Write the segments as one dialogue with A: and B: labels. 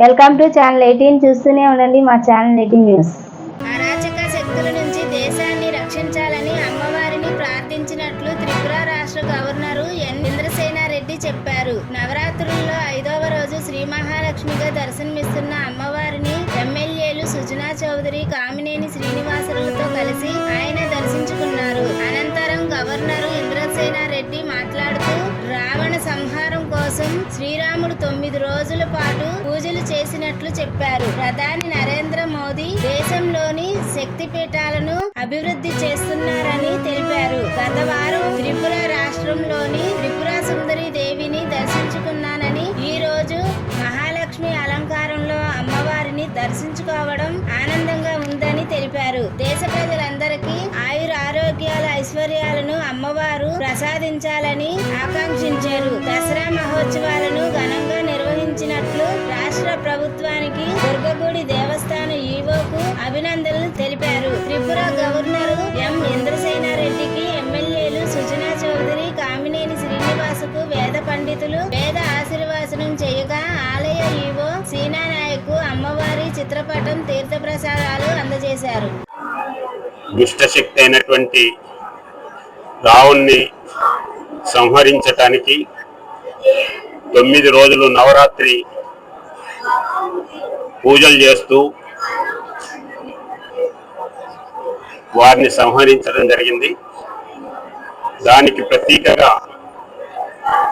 A: Welcome to channel eighteen చూస్తూనే ఉండండి మా ఛానల్ ఎయిటీన్ న్యూస్
B: అరాచక శక్తుల నుంచి దేశాన్ని రక్షించాలని అమ్మవారిని ప్రార్థించినట్లు త్రిపుర రాష్ట్ర గవర్నరు ఎన్. ఇంద్రసేనారెడ్డి చెప్పారు. నవరాత్రుల్లో ఐదవ రోజు శ్రీ మహాలక్ష్మిగా దర్శనమిస్తున్న అమ్మవారిని ఎమ్మెల్యేలు సుజనా చౌదరి కామినేని శ్రీనివాసరావుతో కలిసి ఆయన శ్రీరాముడు తొమ్మిది రోజుల పాటు పూజలు చేసినట్లు చెప్పారు. ప్రధాని నరేంద్ర మోదీ దేశంలోని శక్తి పీఠాలను అభివృద్ధి చేస్తున్నారని తెలిపారు. గత వారం త్రిపుర రాష్ట్రంలోని త్రిపుర సుందరి దేవిని దర్శించుకున్నానని ఈ రోజు మహాలక్ష్మి అలంకారంలో అమ్మవారిని దర్శించుకోవడం ఆనందంగా ఉందని తెలిపారు. దేశ ప్రసాదించాలని ఆకాంక్షించారు. దసరా మహోత్సవాలను ఘనంగా నిర్వహించినట్లు రాష్ట్ర ప్రభుత్వానికి దుర్గగుడి దేవస్థాన ఈవోకు అభినందనలు తెలిపారు. త్రిపుర గవర్నర్ ఎం. ఇంద్రసేనారెడ్డికి ఎమ్మెల్యేలు సుజనా చౌదరి కామినేని శ్రీనివాసుకు వేద పండితులు వేద ఆశీర్వాసనం చేయగా ఆలయ ఈవో సీనానాయకు అమ్మవారి చిత్రపటం తీర్థప్రసాదాలు అందజేశారు.
C: దుష్టశక్తి అయినటువంటి రావుణ్ణి సంహరించటానికి తొమ్మిది రోజులు నవరాత్రి పూజలు చేస్తూ వారిని సంహరించడం జరిగింది. దానికి ప్రతీకగా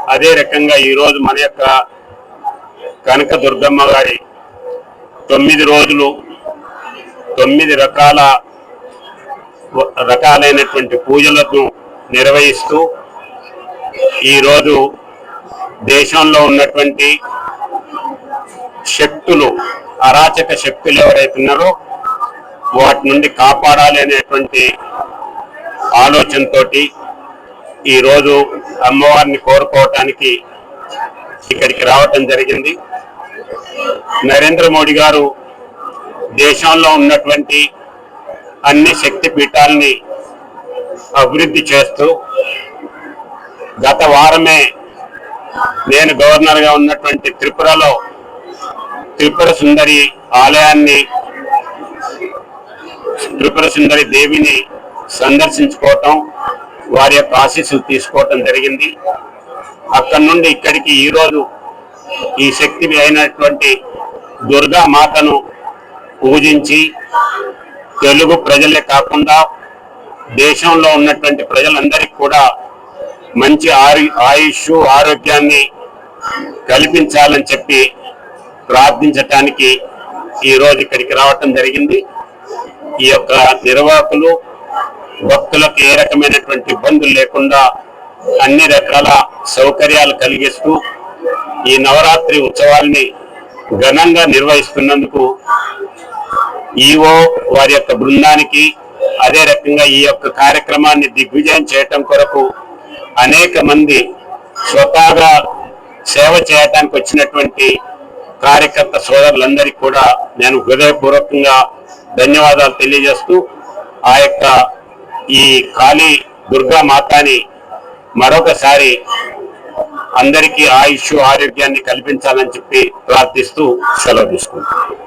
C: అదే రకంగా ఈరోజు మన యొక్క కనక దుర్గమ్మ గారి తొమ్మిది రోజులు తొమ్మిది రకాల రకాలైనటువంటి పూజలను నిర్వహిస్తూ ఈరోజు దేశంలో ఉన్నటువంటి శక్తులు అరాచక శక్తులు ఎవరైతే ఉన్నారో వాటి నుండి కాపాడాలి అనేటువంటి ఆలోచనతోటి ఈరోజు అమ్మవారిని కోరుకోవటానికి ఇక్కడికి రావటం జరిగింది. నరేంద్ర మోడీ గారు దేశంలో ఉన్నటువంటి అన్ని శక్తి పీఠాలని అభివృద్ధి చేస్తూ గత వారమే నేను గవర్నర్గా ఉన్నటువంటి త్రిపురలో త్రిపుర సుందరి ఆలయాన్ని త్రిపుర సుందరి దేవిని సందర్శించుకోవటం వారి యొక్క ఆశీస్సులు తీసుకోవటం జరిగింది. అక్కడి నుండి ఇక్కడికి ఈరోజు ఈ శక్తి అయినటువంటి దుర్గా మాతను పూజించి తెలుగు ప్రజలే కాకుండా దేశంలో ఉన్నటువంటి ప్రజలందరికీ కూడా మంచి ఆయుష్ ఆరోగ్యాన్ని కల్పించాలని చెప్పి ప్రార్థించటానికి ఈరోజు ఇక్కడికి రావటం జరిగింది. ఈ యొక్క నిర్వాహకులు భక్తులకు ఏ రకమైనటువంటి ఇబ్బందులు లేకుండా అన్ని రకాల సౌకర్యాలు కలిగిస్తూ ఈ నవరాత్రి ఉత్సవాల్ని ఘనంగా నిర్వహిస్తున్నందుకు ఈఓ వారి యొక్క బృందానికి అదే రకంగా ఈ యొక్క కార్యక్రమాన్ని దిగ్విజయం చేయటం కొరకు అనేక మంది స్వతహాగా సేవ చేయటానికి వచ్చినటువంటి కార్యకర్త సోదరులందరికీ కూడా నేను హృదయపూర్వకంగా ధన్యవాదాలు తెలియజేస్తూ ఆ యొక్క ఈ కాళీ దుర్గా మాతాని మరొకసారి అందరికీ ఆయుష్ ఆరోగ్యాన్ని కల్పించాలని చెప్పి ప్రార్థిస్తూ సెలవు తీసుకుంటాను